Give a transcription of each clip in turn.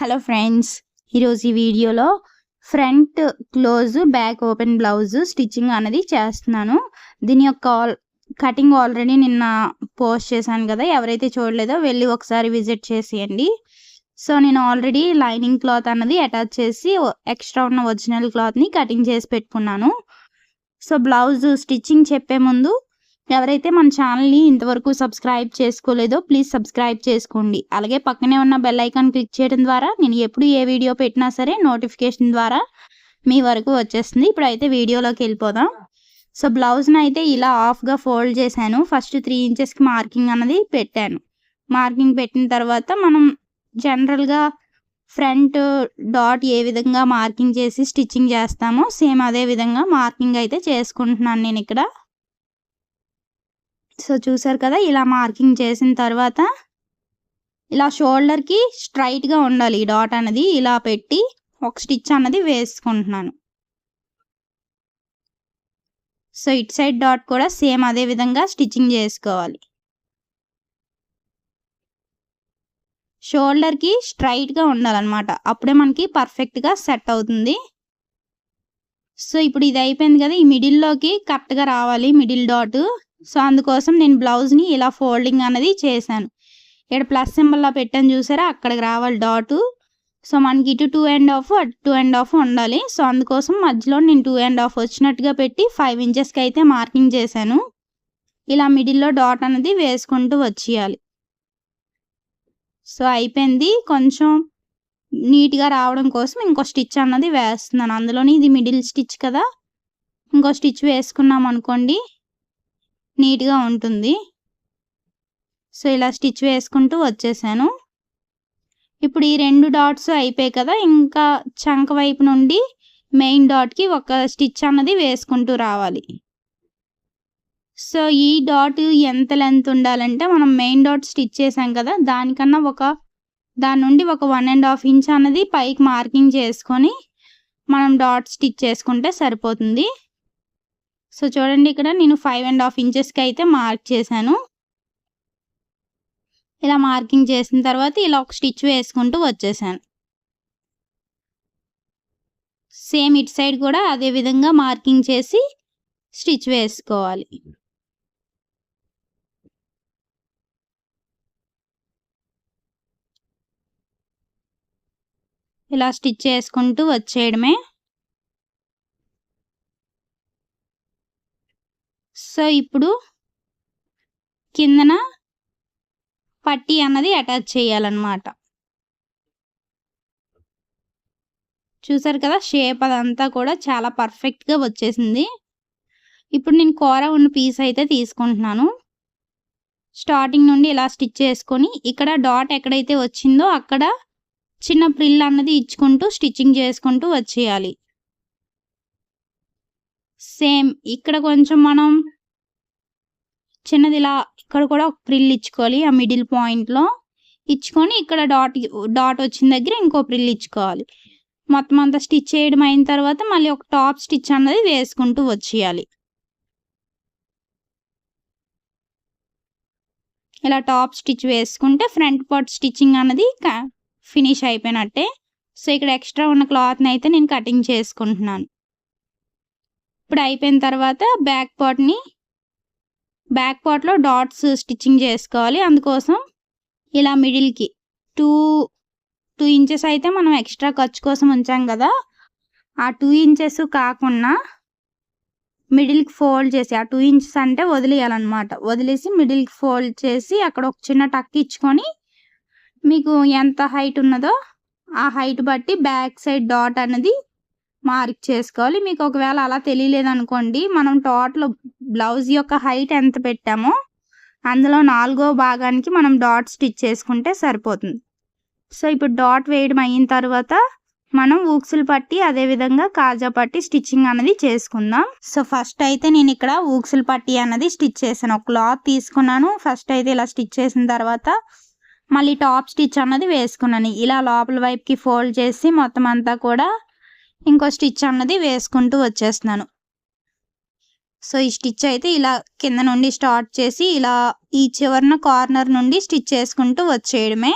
Hello friends ఈరోజు ఈ వీడియోలో front close back open blouse stitching అనేది చేస్తున్నాను. దీని యొక్క కటింగ్ ఆల్రెడీ నిన్న పోస్ట్ చేశాను కదా ఎవరైతే చూడలేదో వెళ్ళి ఒకసారి విజిట్ చేసేయండి. సో నేను ఆల్రెడీ లైనింగ్ క్లాత్ అన్నది అటాచ్ చేసి ఎక్స్ట్రా ఉన్న ఒరిజినల్ క్లాత్ని కటింగ్ చేసి పెట్టుకున్నాను. సో బ్లౌజ్ స్టిచ్చింగ్ చెప్పే ముందు ఎవరైతే మన ఛానల్ని ఇంతవరకు సబ్స్క్రైబ్ చేసుకోలేదో ప్లీజ్ సబ్స్క్రైబ్ చేసుకోండి. అలాగే పక్కనే ఉన్న బెల్ ఐకాన్ క్లిక్ చేయడం ద్వారా నేను ఎప్పుడు ఏ వీడియో పెట్టినా సరే నోటిఫికేషన్ ద్వారా మీ వరకు వచ్చేస్తుంది. ఇప్పుడైతే వీడియోలోకి వెళ్ళిపోదాం. సో బ్లౌజ్ని అయితే ఇలా ఆఫ్గా ఫోల్డ్ చేశాను. ఫస్ట్ త్రీ ఇంచెస్కి మార్కింగ్ అన్నది పెట్టాను. మార్కింగ్ పెట్టిన తర్వాత మనం జనరల్గా ఫ్రంట్ డాట్ ఏ విధంగా మార్కింగ్ చేసి స్టిచ్చింగ్ చేస్తామో సేమ్ అదే విధంగా మార్కింగ్ అయితే చేసుకుంటున్నాను నేను ఇక్కడ. సో చూసారు కదా ఇలా మార్కింగ్ చేసిన తర్వాత ఇలా షోల్డర్కి స్ట్రైట్గా ఉండాలి ఈ డాట్ అనేది ఇలా పెట్టి ఒక స్టిచ్ అన్నది వేసుకుంటున్నాను. సో ఇట్ సైడ్ డాట్ కూడా సేమ్ అదే విధంగా స్టిచ్చింగ్ చేసుకోవాలి. షోల్డర్కి స్ట్రైట్గా ఉండాలన్నమాట. అప్పుడే మనకి పర్ఫెక్ట్గా సెట్ అవుతుంది. సో ఇప్పుడు ఇది అయిపోయింది కదా ఈ మిడిల్లోకి కరెక్ట్గా రావాలి మిడిల్ డాట్ సో అందుకోసం నేను బ్లౌజ్ని ఇలా ఫోల్డింగ్ అనేది చేశాను. ఇక్కడ ప్లస్ సింబల్లా పెట్టాను చూసారా? అక్కడికి రావాలి డాటు. సో మనకి ఇటు టూ అండ్ హాఫ్ అటు టూ అండ్ హాఫ్ ఉండాలి. సో అందుకోసం మధ్యలో నేను టూ అండ్ హాఫ్ వచ్చినట్టుగా పెట్టి ఫైవ్ ఇంచెస్కి అయితే మార్కింగ్ చేశాను. ఇలా మిడిల్లో డాట్ అనేది వేసుకుంటూ వచ్చేయాలి. సో అయిపోయింది. కొంచెం నీట్గా రావడం కోసం ఇంకో స్టిచ్ అన్నది వేస్తున్నాను. అందులోని ఇది మిడిల్ స్టిచ్ కదా. ఇంకో స్టిచ్ వేసుకున్నాం అనుకోండి. నీట్గా ఉంటుంది. సో ఇలా స్టిచ్ వేసుకుంటూ వచ్చేసాను. ఇప్పుడు ఈ రెండు డాట్స్ అయిపోయాయి కదా ఇంకా చంక వైపు నుండి మెయిన్ డాట్కి ఒక స్టిచ్ అన్నది వేసుకుంటూ రావాలి. సో ఈ డాట్ ఎంత లెంత్ ఉండాలంటే మనం మెయిన్ డాట్ స్టిచ్ చేసాం కదా దానికన్నా ఒక దాని నుండి ఒక వన్ అండ్ హాఫ్ ఇంచ్ అన్నది పైకి మార్కింగ్ చేసుకొని మనం డాట్ స్టిచ్ చేసుకుంటే సరిపోతుంది. సో చూడండి ఇక్కడ నేను ఫైవ్ అండ్ హాఫ్ ఇంచెస్కి అయితే మార్క్ చేశాను. ఇలా మార్కింగ్ చేసిన తర్వాత ఇలా ఒక స్టిచ్ వేసుకుంటూ వచ్చేసాను. సేమ్ ఇటు సైడ్ కూడా అదే విధంగా మార్కింగ్ చేసి స్టిచ్ వేసుకోవాలి. ఇలా స్టిచ్ చేసుకుంటూ వచ్చేయడమే. సో ఇప్పుడు కిందన పట్టి అన్నది అటాచ్ చేయాలన్నమాట. చూసారు కదా షేప్ అదంతా కూడా చాలా పర్ఫెక్ట్గా వచ్చేసింది. ఇప్పుడు నేను కూర ఉన్న పీస్ అయితే తీసుకుంటున్నాను. స్టార్టింగ్ నుండి ఇలా స్టిచ్ చేసుకొని ఇక్కడ డాట్ ఎక్కడైతే వచ్చిందో అక్కడ చిన్న ప్రిల్ అన్నది ఇచ్చుకుంటూ స్టిచ్చింగ్ చేసుకుంటూ వచ్చేయాలి. సేమ్ ఇక్కడ కొంచెం మనం చిన్నది ఇలా ఇక్కడ కూడా ఒక ప్రిల్ ఇచ్చుకోవాలి. ఆ మిడిల్ పాయింట్లో ఇచ్చుకొని ఇక్కడ డాట్ డాట్ వచ్చిన దగ్గర ఇంకో ప్రిల్ ఇచ్చుకోవాలి. మొత్తం అంతా స్టిచ్ చేయడం అయిన తర్వాత మళ్ళీ ఒక టాప్ స్టిచ్ అన్నది వేసుకుంటూ వచ్చేయాలి. ఇలా టాప్ స్టిచ్ వేసుకుంటే ఫ్రంట్ పార్ట్ స్టిచ్చింగ్ అన్నది ఫినిష్ అయిపోయినట్టే. సో ఇక్కడ ఎక్స్ట్రా ఉన్న క్లాత్ని అయితే నేను కటింగ్ చేసుకుంటున్నాను. ఇప్పుడు అయిపోయిన తర్వాత బ్యాక్ పార్ట్ని బ్యాక్ పార్ట్లో డాట్స్ స్టిచ్చింగ్ చేసుకోవాలి. అందుకోసం ఇలా మిడిల్కి టూ టూ ఇంచెస్ అయితే మనం ఎక్స్ట్రా ఖర్చు కోసం ఉంచాం కదా. ఆ టూ ఇంచెస్ కాకుండా మిడిల్కి ఫోల్డ్ చేసి ఆ టూ ఇంచెస్ అంటే వదిలేయాలన్నమాట. వదిలేసి మిడిల్కి ఫోల్డ్ చేసి అక్కడ ఒక చిన్న టక్ ఇచ్చుకొని మీకు ఎంత హైట్ ఉన్నదో ఆ హైట్ బట్టి బ్యాక్ సైడ్ డాట్ అనేది మార్క్ చేసుకోవాలి. మీకు ఒకవేళ అలా తెలియలేదు అనుకోండి మనం టోటల్ బ్లౌజ్ యొక్క హైట్ ఎంత పెట్టామో అందులో నాలుగో భాగానికి మనం డాట్ స్టిచ్ చేసుకుంటే సరిపోతుంది. సో ఇప్పుడు డాట్ వేయడం అయిన తర్వాత మనం ఊక్సులు పట్టి అదేవిధంగా కాజా పట్టి స్టిచ్చింగ్ అనేది చేసుకుందాం. సో ఫస్ట్ అయితే నేను ఇక్కడ ఊక్సులు పట్టి అనేది స్టిచ్ చేశాను. ఒక క్లాత్ తీసుకున్నాను. ఫస్ట్ అయితే ఇలా స్టిచ్ చేసిన తర్వాత మళ్ళీ టాప్ స్టిచ్ అన్నది వేసుకున్నాను. ఇలా లోపల వైపుకి ఫోల్డ్ చేసి మొత్తం అంతా కూడా ఇంకో స్టిచ్ అన్నది వేసుకుంటూ వచ్చేస్తున్నాను. సో ఈ స్టిచ్ అయితే ఇలా కింద నుండి స్టార్ట్ చేసి ఇలా ఈ చివరన కార్నర్ నుండి స్టిచ్ చేసుకుంటూ వచ్చేయడమే.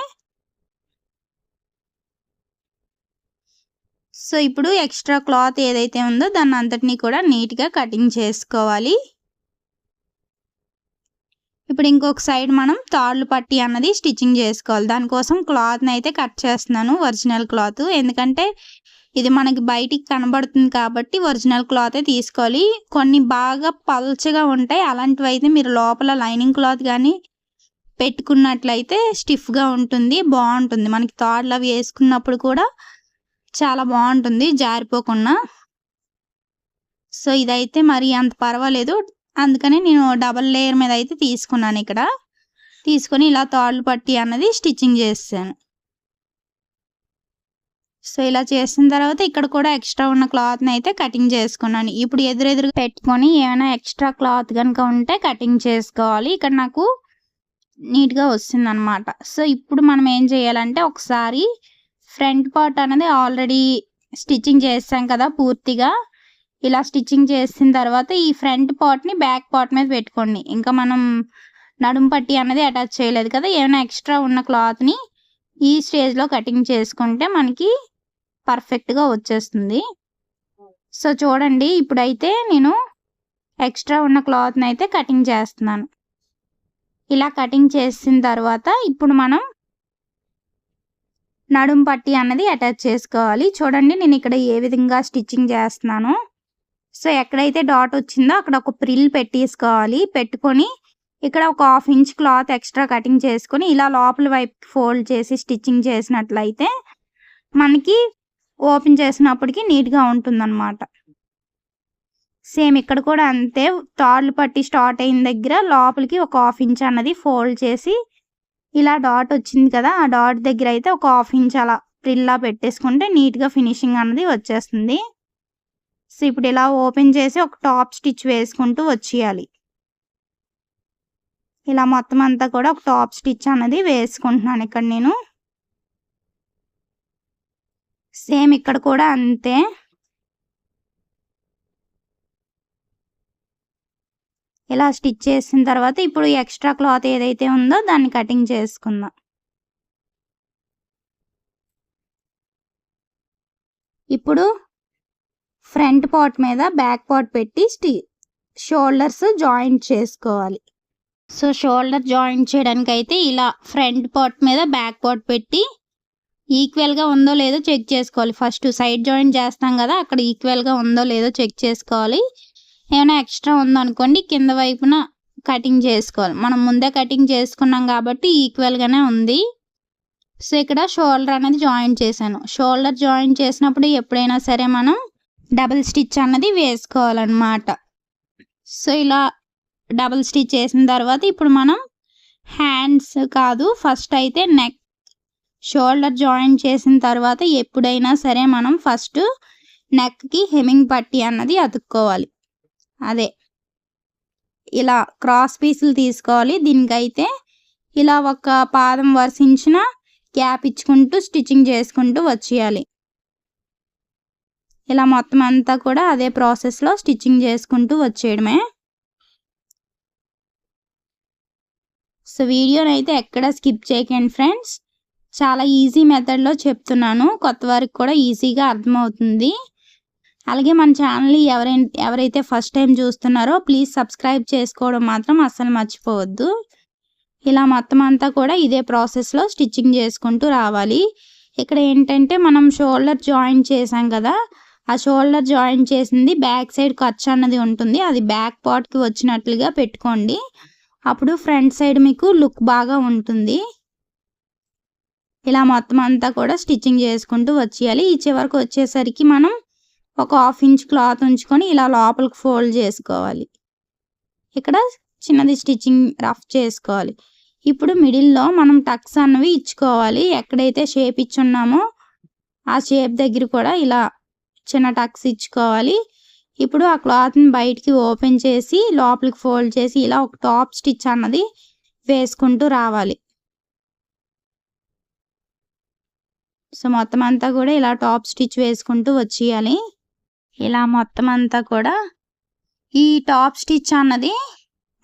సో ఇప్పుడు ఎక్స్ట్రా క్లాత్ ఏదైతే ఉందో దాన్ని అంతటినీ కూడా నీట్గా కటింగ్ చేసుకోవాలి. ఇప్పుడు ఇంకొక సైడ్ మనం తాళ్ళు పట్టి అన్నది స్టిచ్చింగ్ చేసుకోవాలి. దానికోసం క్లాత్ని అయితే కట్ చేస్తున్నాను ఒరిజినల్ క్లాత్. ఎందుకంటే ఇది మనకి బయటికి కనబడుతుంది కాబట్టి ఒరిజినల్ క్లాతే తీసుకోవాలి. కొన్ని బాగా పల్చగా ఉంటాయి. అలాంటివి అయితే మీరు లోపల లైనింగ్ క్లాత్ కానీ పెట్టుకున్నట్లయితే స్టిఫ్గా ఉంటుంది బాగుంటుంది. మనకి తాడ్లు అవి వేసుకున్నప్పుడు కూడా చాలా బాగుంటుంది జారిపోకుండా. సో ఇదైతే మరి అంత పర్వాలేదు. అందుకని నేను డబల్ లేయర్ మీద అయితే తీసుకున్నాను ఇక్కడ. తీసుకొని ఇలా తాళ్ళు పట్టి అన్నది స్టిచ్చింగ్ చేస్తాను సో ఇలా చేసిన తర్వాత ఇక్కడ కూడా ఎక్స్ట్రా ఉన్న క్లాత్ని అయితే కటింగ్ చేసుకున్నాను. ఇప్పుడు ఎదురెదురు పెట్టుకొని ఏమైనా ఎక్స్ట్రా క్లాత్ కనుక ఉంటే కటింగ్ చేసుకోవాలి. ఇక్కడ నాకు నీట్గా వస్తుంది అనమాట సో ఇప్పుడు మనం ఏం చేయాలంటే ఒకసారి ఫ్రంట్ పార్ట్ అనేది ఆల్రెడీ స్టిచ్చింగ్ చేస్తాం కదా పూర్తిగా. ఇలా స్టిచ్చింగ్ చేసిన తర్వాత ఈ ఫ్రంట్ పార్ట్ని బ్యాక్ పార్ట్ మీద పెట్టుకోండి. ఇంకా మనం నడుం పట్టి అనేది అటాచ్ చేయలేదు కదా. ఏమైనా ఎక్స్ట్రా ఉన్న క్లాత్ని ఈ స్టేజ్లో కటింగ్ చేసుకుంటే మనకి పర్ఫెక్ట్గా వచ్చేస్తుంది. సో చూడండి ఇప్పుడైతే నేను ఎక్స్ట్రా ఉన్న క్లాత్ని అయితే కటింగ్ చేస్తున్నాను. ఇలా కటింగ్ చేసిన తర్వాత ఇప్పుడు మనం నడుం పట్టి అన్నది అటాచ్ చేసుకోవాలి. చూడండి నేను ఇక్కడ ఏ విధంగా స్టిచ్చింగ్ చేస్తున్నాను. సో ఎక్కడైతే డాట్ వచ్చిందో అక్కడ ఒక ప్రిల్ పెట్టేసుకోవాలి. పెట్టుకొని ఇక్కడ ఒక half inch cloth extra cutting చేసుకొని ఇలా లోపల వైపు ఫోల్డ్ చేసి స్టిచ్చింగ్ చేసినట్లయితే మనకి ఓపెన్ చేసినప్పటికీ నీట్గా ఉంటుందన్నమాట. సేమ్ ఇక్కడ కూడా అంతే తాళ్ళు పట్టి స్టార్ట్ అయిన దగ్గర లోపలికి ఒక హాఫ్ ఇంచ్ అన్నది ఫోల్డ్ చేసి ఇలా డాట్ వచ్చింది కదా ఆ డాట్ దగ్గర అయితే ఒక హాఫ్ ఇంచ్ అలా ప్రిల్లా పెట్టేసుకుంటే నీట్గా ఫినిషింగ్ అన్నది వచ్చేస్తుంది. సో ఇప్పుడు ఇలా ఓపెన్ చేసి ఒక టాప్ స్టిచ్ వేసుకుంటూ వచ్చేయాలి. ఇలా మొత్తం అంతా కూడా ఒక టాప్ స్టిచ్ అన్నది వేసుకుంటున్నాను ఇక్కడ నేను. సేమ్ ఇక్కడ కూడా అంతే. ఇలా స్టిచ్ చేసిన తర్వాత ఇప్పుడు ఎక్స్ట్రా క్లాత్ ఏదైతే ఉందో దాన్ని కటింగ్ చేసుకుందాం. ఇప్పుడు ఫ్రంట్ పార్ట్ మీద బ్యాక్ పార్ట్ పెట్టి స్టి షోల్డర్స్ జాయింట్ చేసుకోవాలి. సో షోల్డర్ జాయింట్ చేయడానికి అయితే ఇలా ఫ్రంట్ పార్ట్ మీద బ్యాక్ పార్ట్ పెట్టి ఈక్వల్గా ఉందో లేదో చెక్ చేసుకోవాలి. ఫస్ట్ సైడ్ జాయింట్ చేస్తాం కదా అక్కడ ఈక్వల్గా ఉందో లేదో చెక్ చేసుకోవాలి. ఏమైనా ఎక్స్ట్రా ఉందనుకోండి కింద వైపున కటింగ్ చేసుకోవాలి. మనం ముందే కటింగ్ చేసుకున్నాం కాబట్టి ఈక్వల్గానే ఉంది. సో ఇక్కడ షోల్డర్ అనేది జాయిన్ చేశాను. షోల్డర్ జాయిన్ చేసినప్పుడు ఎప్పుడైనా సరే మనం డబుల్ స్టిచ్ అన్నది వేసుకోవాలన్నమాట. సో ఇలా డబుల్ స్టిచ్ చేసిన తర్వాత ఇప్పుడు మనం హ్యాండ్స్ కాదు ఫస్ట్ అయితే నెక్ షోల్డర్ జాయిన్ చేసిన తర్వాత ఎప్పుడైనా సరే మనం ఫస్ట్ నెక్కి హెమింగ్ పట్టి అన్నది అతుక్కోవాలి. అదే. ఇలా క్రాస్ పీసులు తీసుకోవాలి. దీనికైతే ఇలా ఒక పాదం వరుసించిన గ్యాప్ ఇచ్చుకుంటూ స్టిచ్చింగ్ చేసుకుంటూ వచ్చేయాలి. ఇలా మొత్తం అంతా కూడా అదే ప్రాసెస్లో స్టిచ్చింగ్ చేసుకుంటూ వచ్చేయడమే. సో వీడియోని అయితే ఎక్కడ స్కిప్ చేయకండి ఫ్రెండ్స్. చాలా ఈజీ మెథడ్లో చెప్తున్నాను. కొత్త వారికి కూడా ఈజీగా అర్థమవుతుంది. అలాగే మన ఛానల్ని ఎవరై ఎవరైతే ఫస్ట్ టైం చూస్తున్నారో ప్లీజ్ సబ్స్క్రైబ్ చేసుకోవడం మాత్రం అస్సలు మర్చిపోవద్దు. ఇలా మొత్తం అంతా కూడా ఇదే ప్రాసెస్లో స్టిచ్చింగ్ చేసుకుంటూ రావాలి. ఇక్కడ ఏంటంటే మనం షోల్డర్ జాయింట్ చేసాం కదా ఆ షోల్డర్ జాయింట్ చేసింది బ్యాక్ సైడ్ ఖర్చు అన్నది ఉంటుంది. అది బ్యాక్ పార్ట్కి వచ్చినట్లుగా పెట్టుకోండి. అప్పుడు ఫ్రంట్ సైడ్ మీకు లుక్ బాగా ఉంటుంది. ఇలా మొత్తం అంతా కూడా స్టిచ్చింగ్ చేసుకుంటూ వచ్చేయాలి. ఈ చివరికి వచ్చేసరికి మనం ఒక హాఫ్ ఇంచ్ క్లాత్ ఉంచుకొని ఇలా లోపలికి ఫోల్డ్ చేసుకోవాలి. ఇక్కడ చిన్నది స్టిచ్చింగ్ రఫ్ చేసుకోవాలి. ఇప్పుడు మిడిల్లో మనం టక్స్ అన్నవి ఇచ్చుకోవాలి. ఎక్కడైతే షేప్ ఇచ్చున్నామో ఆ షేప్ దగ్గర కూడా ఇలా చిన్న టక్స్ ఇచ్చుకోవాలి. ఇప్పుడు ఆ క్లాత్ని బయటికి ఓపెన్ చేసి లోపలికి ఫోల్డ్ చేసి ఇలా ఒక టాప్ స్టిచ్ అన్నది వేసుకుంటూ రావాలి. సో మొత్తం అంతా కూడా ఇలా టాప్ స్టిచ్ వేసుకుంటూ వచ్చేయాలి. ఇలా మొత్తం అంతా కూడా ఈ టాప్ స్టిచ్ అన్నది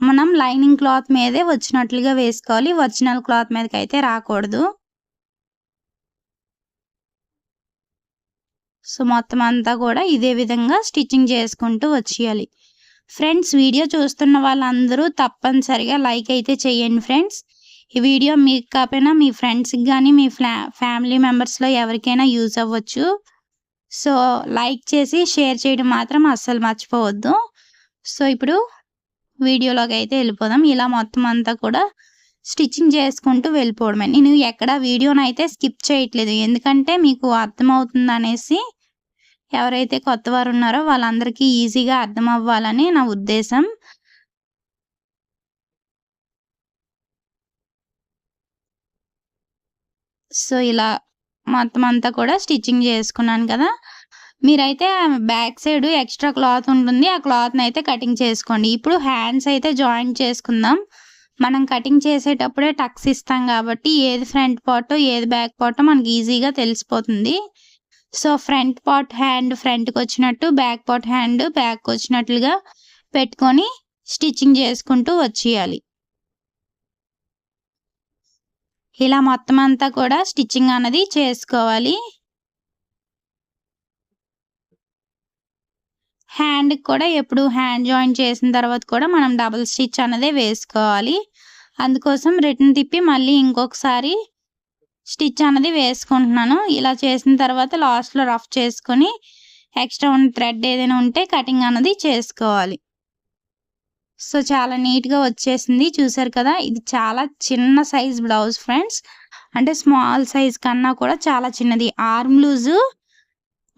మనం లైనింగ్ క్లాత్ మీదే వచ్చినట్లుగా వేసుకోవాలి. ఒరిజినల్ క్లాత్ మీదకి అయితే రాకూడదు. సో మొత్తం అంతా కూడా ఇదే విధంగా స్టిచ్చింగ్ చేసుకుంటూ వచ్చేయాలి. ఫ్రెండ్స్ వీడియో చూస్తున్న వాళ్ళందరూ తప్పనిసరిగా లైక్ అయితే చేయండి ఫ్రెండ్స్. ఈ వీడియో మీకు కాకపోయినా మీ ఫ్రెండ్స్కి కానీ మీ ఫ్లా ఫ్యామిలీ మెంబర్స్లో ఎవరికైనా యూజ్ అవ్వచ్చు. సో లైక్ చేసి షేర్ చేయడం మాత్రం అస్సలు మర్చిపోవద్దు. సో ఇప్పుడు వీడియోలోకి అయితే వెళ్ళిపోదాం. ఇలా మొత్తం అంతా కూడా స్టిచ్చింగ్ చేసుకుంటూ వెళ్ళిపోవడమే. నేను ఎక్కడ వీడియోని అయితే స్కిప్ చేయట్లేదు. ఎందుకంటే మీకు అర్థమవుతుంది అనేసి ఎవరైతే కొత్త వారు ఉన్నారో వాళ్ళందరికీ ఈజీగా అర్థం అవ్వాలని నా ఉద్దేశం. సో ఇలా మొత్తం అంతా కూడా స్టిచ్చింగ్ చేసుకున్నాను కదా. మీరైతే బ్యాక్ సైడ్ ఎక్స్ట్రా క్లాత్ ఉంటుంది. ఆ క్లాత్ని అయితే కటింగ్ చేసుకోండి. ఇప్పుడు హ్యాండ్స్ అయితే జాయింట్ చేసుకుందాం. మనం కటింగ్ చేసేటప్పుడే టక్స్ ఇస్తాం కాబట్టి ఏది ఫ్రంట్ పార్ట్ ఏది బ్యాక్ పార్ట్ మనకి ఈజీగా తెలిసిపోతుంది. సో ఫ్రంట్ పార్ట్ హ్యాండ్ ఫ్రంట్కి వచ్చినట్టు బ్యాక్ పార్ట్ హ్యాండ్ బ్యాక్ వచ్చినట్లుగా పెట్టుకొని స్టిచ్చింగ్ చేసుకుంటూ వచ్చేయాలి. ఇలా మొత్తం అంతా కూడా స్టిచ్చింగ్ అన్నది చేసుకోవాలి. హ్యాండ్కి కూడా ఎప్పుడు హ్యాండ్ జాయిన్ చేసిన తర్వాత కూడా మనం డబుల్ స్టిచ్ అన్నదే వేసుకోవాలి. అందుకోసం రిటర్న్ తిప్పి మళ్ళీ ఇంకొకసారి స్టిచ్ అన్నది వేసుకుంటున్నాను. ఇలా చేసిన తర్వాత లాస్ట్లో రఫ్ చేసుకొని ఎక్స్ట్రా ఉన్న థ్రెడ్ ఏదైనా ఉంటే కటింగ్ అన్నది చేసుకోవాలి. సో చాలా నీట్గా వచ్చేసింది. చూసారు కదా ఇది చాలా చిన్న సైజ్ బ్లౌజ్ ఫ్రెండ్స్. అంటే స్మాల్ సైజ్ కన్నా కూడా చాలా చిన్నది. Arm loose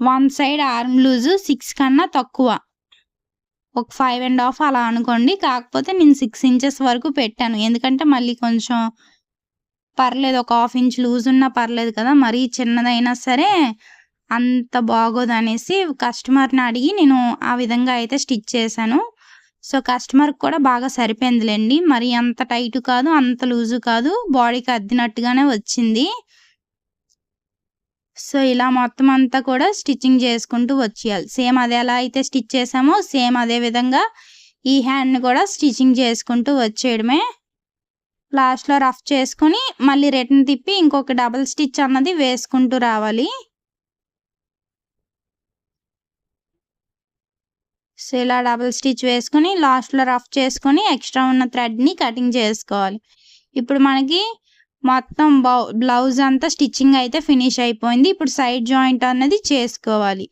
one side arm loose six కన్నా తక్కువ. ఒక ఫైవ్ అండ్ హాఫ్ అలా అనుకోండి. కాకపోతే నేను సిక్స్ ఇంచెస్ వరకు పెట్టాను. ఎందుకంటే మళ్ళీ కొంచెం పర్లేదు. ఒక హాఫ్ ఇంచ్ లూజ్ ఉన్నా పర్లేదు కదా మరీ చిన్నదైనా సరే అంత బాగోదు అనేసి కస్టమర్ని అడిగి నేను ఆ విధంగా అయితే స్టిచ్ చేశాను. సో కస్టమర్కి కూడా బాగా సరిపోయిందిలేండి. మరి అంత టైట్ కాదు అంత లూజు కాదు బాడీకి అద్దినట్టుగానే వచ్చింది. సో ఇలా మొత్తం అంతా కూడా స్టిచ్చింగ్ చేసుకుంటూ వచ్చేయాలి. సేమ్ అది ఎలా అయితే స్టిచ్ చేసామో సేమ్ అదే విధంగా ఈ హ్యాండ్ని కూడా స్టిచ్చింగ్ చేసుకుంటూ వచ్చేయడమే. లాస్ట్లో రఫ్ చేసుకొని మళ్ళీ రిటర్న్ తిప్పి ఇంకొక డబుల్ స్టిచ్ అన్నది వేసుకుంటూ రావాలి. ఇలా డబుల్ స్టిచ్ వేసుకొని లాస్ట్లో రఫ్ చేసుకొని ఎక్స్ట్రా ఉన్న థ్రెడ్ని కటింగ్ చేసుకోవాలి. ఇప్పుడు మనకి మొత్తం బౌ బ్లౌజ్ అంతా స్టిచ్చింగ్ అయితే ఫినిష్ అయిపోయింది. ఇప్పుడు సైడ్ జాయింట్ అన్నది చేసుకోవాలి.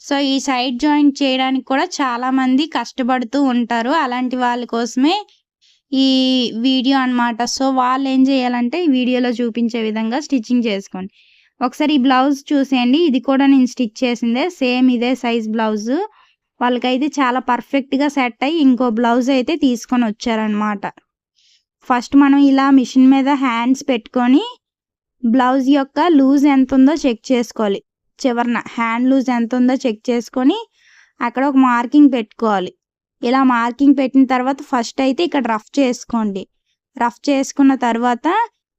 సో ఈ సైడ్ జాయింట్ చేయడానికి కూడా చాలామంది కష్టపడుతూ ఉంటారు. అలాంటి వాళ్ళ కోసమే ఈ వీడియో అనమాట సో వాళ్ళు ఏం చేయాలంటే ఈ వీడియోలో చూపించే విధంగా స్టిచ్చింగ్ చేసుకోండి. ఒకసారి ఈ బ్లౌజ్ చూసేయండి. ఇది కూడా నేను స్టిచ్ చేసిందే. సేమ్ ఇదే సైజ్ బ్లౌజ్ వాళ్ళకైతే చాలా పర్ఫెక్ట్గా సెట్ అయ్యి ఇంకో బ్లౌజ్ అయితే తీసుకొని వచ్చారనమాట ఫస్ట్ మనం ఇలా మిషన్ మీద హ్యాండ్స్ పెట్టుకొని బ్లౌజ్ యొక్క లూజ్ ఎంత ఉందో చెక్ చేసుకోవాలి. చివరన హ్యాండ్ లూజ్ ఎంత ఉందో చెక్ చేసుకొని అక్కడ ఒక మార్కింగ్ పెట్టుకోవాలి. ఇలా మార్కింగ్ పెట్టిన తర్వాత ఫస్ట్ అయితే ఇక్కడ రఫ్ చేసుకోండి. రఫ్ చేసుకున్న తర్వాత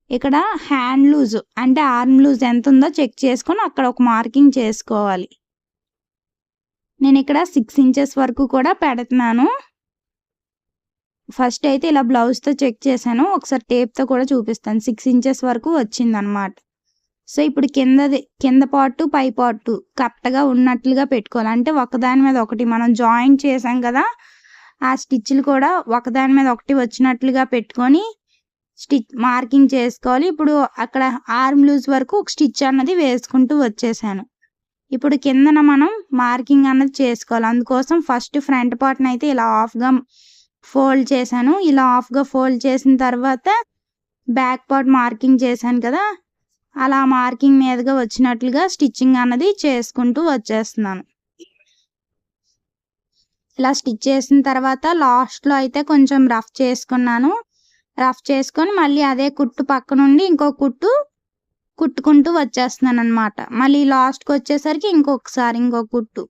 ఇక్కడ హ్యాండ్ లూజ్ అంటే ఆర్మ్ లూజ్ ఎంత ఉందో చెక్ చేసుకొని అక్కడ ఒక మార్కింగ్ చేసుకోవాలి. నేను ఇక్కడ సిక్స్ ఇంచెస్ వరకు కూడా పెడుతున్నాను. ఫస్ట్ అయితే ఇలా బ్లౌజ్తో చెక్ చేశాను. ఒకసారి టేప్తో కూడా చూపిస్తాను. సిక్స్ ఇంచెస్ వరకు వచ్చిందనమాట. సో ఇప్పుడు కిందది కింద పాటు పై పాటు కరెక్ట్గా ఉన్నట్లుగా పెట్టుకోవాలి. అంటే ఒకదాని మీద ఒకటి మనం జాయింట్ చేసాం కదా ఆ స్టిచ్లు కూడా ఒకదాని మీద ఒకటి వచ్చినట్లుగా పెట్టుకొని స్టిచ్ మార్కింగ్ చేసుకోవాలి. ఇప్పుడు అక్కడ ఆర్మ్ లూజ్ వరకు ఒక స్టిచ్ అన్నది వేసుకుంటూ వచ్చేసాను. ఇప్పుడు కిందన మనం మార్కింగ్ అన్నది చేసుకోవాలి. అందుకోసం ఫస్ట్ ఫ్రంట్ పార్ట్ని అయితే ఇలా ఆఫ్గా ఫోల్డ్ చేశాను. ఇలా ఆఫ్గా ఫోల్డ్ చేసిన తర్వాత బ్యాక్ పార్ట్ మార్కింగ్ చేశాను కదా. అలా మార్కింగ్ మీదుగా వచ్చినట్లుగా స్టిచ్చింగ్ అన్నది చేసుకుంటూ వచ్చేస్తున్నాను. ఇలా స్టిచ్ చేసిన తర్వాత లాస్ట్లో అయితే కొంచెం రఫ్ చేసుకున్నాను. రఫ్ చేసుకొని మళ్ళీ అదే కుట్టు పక్క నుండి ఇంకో కుట్టు కుట్టుకుంటూ వచ్చేస్తున్నాను అనమాట మళ్ళీ లాస్ట్కి వచ్చేసరికి ఇంకొకసారి ఇంకో కుట్టు.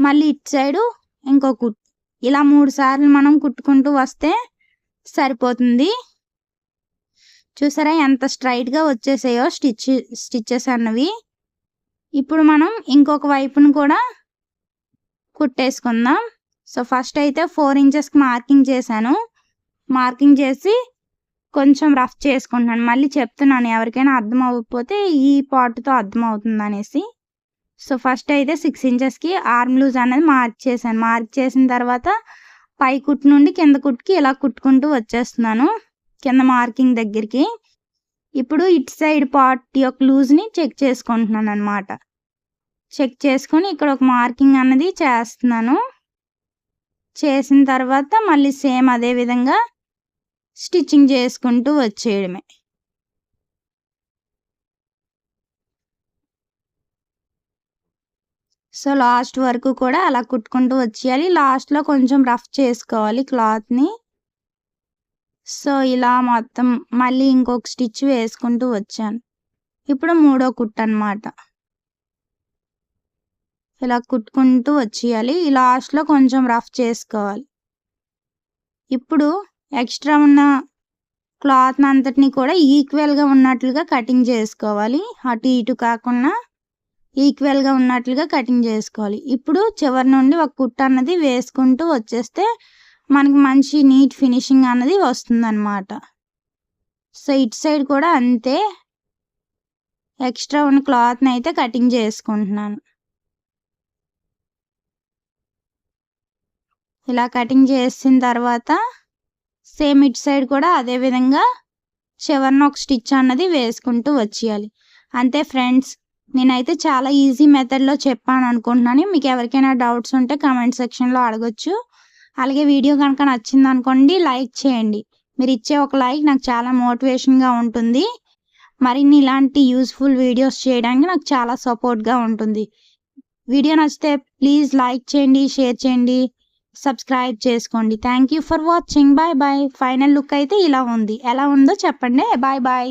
మళ్ళీ ఇటు సైడు ఇంకో కుట్టు. ఇలా మూడు సార్లు మనం కుట్టుకుంటూ వస్తే సరిపోతుంది. చూసారా ఎంత స్ట్రైట్గా వచ్చేసాయో స్టిచ్ స్టిచ్చెస్ అన్నవి. ఇప్పుడు మనం ఇంకొక వైపును కూడా కుట్టేసుకుందాం. సో ఫస్ట్ అయితే ఫోర్ ఇంచెస్కి మార్కింగ్ చేశాను. మార్కింగ్ చేసి కొంచెం రఫ్ చేసుకుంటున్నాను. మళ్ళీ చెప్తున్నాను ఎవరికైనా అర్థం అవ్వకపోతే ఈ పాటుతో అర్థం అవుతుంది అనేసి. సో ఫస్ట్ అయితే సిక్స్ ఇంచెస్కి ఆర్మ్ లూజ్ అనేది మార్క్ చేశాను మార్క్ చేసిన తర్వాత పై కుట్టు నుండి కింద కుట్టుకి ఇలా కుట్టుకుంటూ వచ్చేస్తున్నాను కింద మార్కింగ్ దగ్గరికి. ఇప్పుడు ఇటు సైడ్ పార్ట్ యొక్క లూజ్ని చెక్ చేసుకుంటున్నాను అనమాట చెక్ చేసుకొని ఇక్కడ ఒక మార్కింగ్ అన్నది చేస్తున్నాను. చేసిన తర్వాత మళ్ళీ సేమ్ అదే విధంగా స్టిచ్చింగ్ చేసుకుంటూ వచ్చేయడమే. సో లాస్ట్ వరకు కూడా అలా కుట్టుకుంటూ వచ్చేయాలి. లాస్ట్లో కొంచెం రఫ్ చేసుకోవాలి క్లాత్ని. సో ఇలా మొత్తం మళ్ళీ ఇంకొక స్టిచ్ వేసుకుంటూ వచ్చాను. ఇప్పుడు మూడో కుట్టు అనమాట ఇలా కుట్టుకుంటూ వచ్చేయాలి. లాస్ట్లో కొంచెం రఫ్ చేసుకోవాలి. ఇప్పుడు ఎక్స్ట్రా ఉన్న క్లాత్ అంతటిని కూడా ఈక్వల్గా ఉన్నట్లుగా కటింగ్ చేసుకోవాలి. అటు ఇటు కాకుండా ఈక్వల్గా ఉన్నట్లుగా కటింగ్ చేసుకోవాలి. ఇప్పుడు చివరి నుండి ఒక కుట్ట అన్నది వేసుకుంటూ వచ్చేస్తే మనకి మంచి నీట్ ఫినిషింగ్ అన్నది వస్తుందన్నమాట. సో ఇటు సైడ్ కూడా అంతే ఎక్స్ట్రా ఉన్న క్లాత్ని అయితే కటింగ్ చేసుకుంటున్నాను. ఇలా కటింగ్ చేసిన తర్వాత సేమ్ ఇటు సైడ్ కూడా అదే విధంగా చివరిన ఒక స్టిచ్ అన్నది వేసుకుంటూ వచ్చేయాలి. అంతే ఫ్రెండ్స్ నేనైతే చాలా ఈజీ మెథడ్లో చెప్పాను అనుకుంటున్నాను. మీకు ఎవరికైనా డౌట్స్ ఉంటే కామెంట్ సెక్షన్లో అడగొచ్చు. అలాగే వీడియో కనుక నచ్చింది అనుకోండి లైక్ చేయండి. మీరు ఇచ్చే ఒక లైక్ నాకు చాలా మోటివేషన్గా ఉంటుంది. మరిన్ని ఇలాంటి యూస్ఫుల్ వీడియోస్ చేయడానికి నాకు చాలా సపోర్ట్గా ఉంటుంది. వీడియో నచ్చితే ప్లీజ్ లైక్ చేయండి షేర్ చేయండి. సబ్స్క్రైబ్ చేసుకోండి. Thank you for watching bye bye final look అయితే ఇలా ఉంది. ఎలా ఉందో చెప్పండి. Bye bye